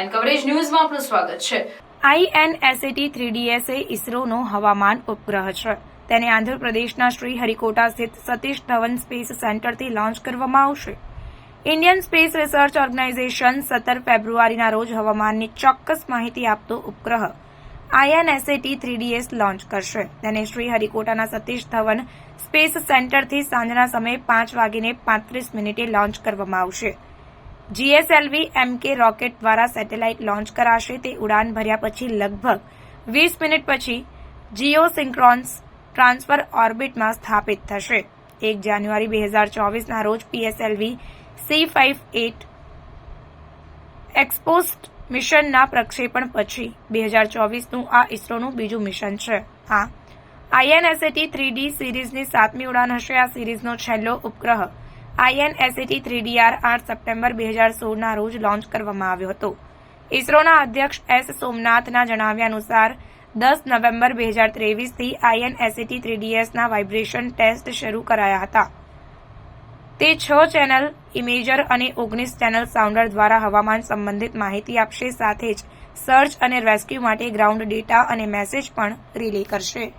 And coverage ન્યૂઝમાં આપનું સ્વાગત છે. આઈએનએસએટી થ્રીડીએસ એ ઇસરોનો હવામાન ઉપગ્રહ છે. તેને આંધ્રપ્રદેશના શ્રી હરિકોટા સ્થિત સતીશ ધવન સ્પેસ સેન્ટરથી લોન્ચ કરવામાં આવશે. ઇન્ડિયન સ્પેસ રિસર્ચ ઓર્ગેનાઇઝેશન સત્તર ફેબ્રુઆરીના રોજ હવામાનની ચોક્કસ માહિતી આપતો ઉપગ્રહ આઈએનએસએટી થ્રીડીએસ લોન્ચ કરશે. તેને શ્રી હરિકોટાના સતીશ ધવન સ્પેસ સેન્ટરથી સાંજના સમયે પાંચ વાગીને પાંત્રીસ મિનિટે લોન્ચ કરવામાં આવશે. જીએસએલવી એમકે રોકેટ દ્વારા સેટેલાઇટ લોન્ચ કરાશે. તે ઉડાન ભર્યા પછી લગભગ વીસ મિનિટ પછી જીઓ સિંક્રોન્સ ટ્રાન્સફર ઓર્બિટમાં સ્થાપિત થશે. એક જાન્યુઆરી બે હજાર ચોવીસના રોજ PSLV C five eight XPoSat મિશનના પ્રક્ષેપણ પછી બે હજાર ચોવીસનું આ ઇસરોનું બીજું મિશન છે. આ આઈએનએસએટી થ્રી ડી સિરીઝની સાતમી ઉડાન હશે. આ સિરીઝનો છેલ્લો ઉપગ્રહ આઈએનએસએટી થ્રી ડીઆર આઠ સપ્ટેમ્બર બે હજાર સોળના રોજ લોન્ચ કરવામાં આવ્યો હતો. ઇસરોના અધ્યક્ષ એસ સોમનાથના જણાવ્યા અનુસાર, દસ નવેમ્બર બે હજાર ત્રેવીસથી આઈએનએસએટી થ્રી ડીએસના વાઇબ્રેશન ટેસ્ટ શરૂ કરાયા હતા. તે છ ચેનલ, ઇમેજર અને ઓગણીસ ચેનલ સાઉન્ડર દ્વારા હવામાન સંબંધિત માહિતી આપશે, સાથે જ સર્ચ અને રેસ્ક્યુ માટે ગ્રાઉન્ડ ડેટા અને મેસેજ પણ રિલે કરશે.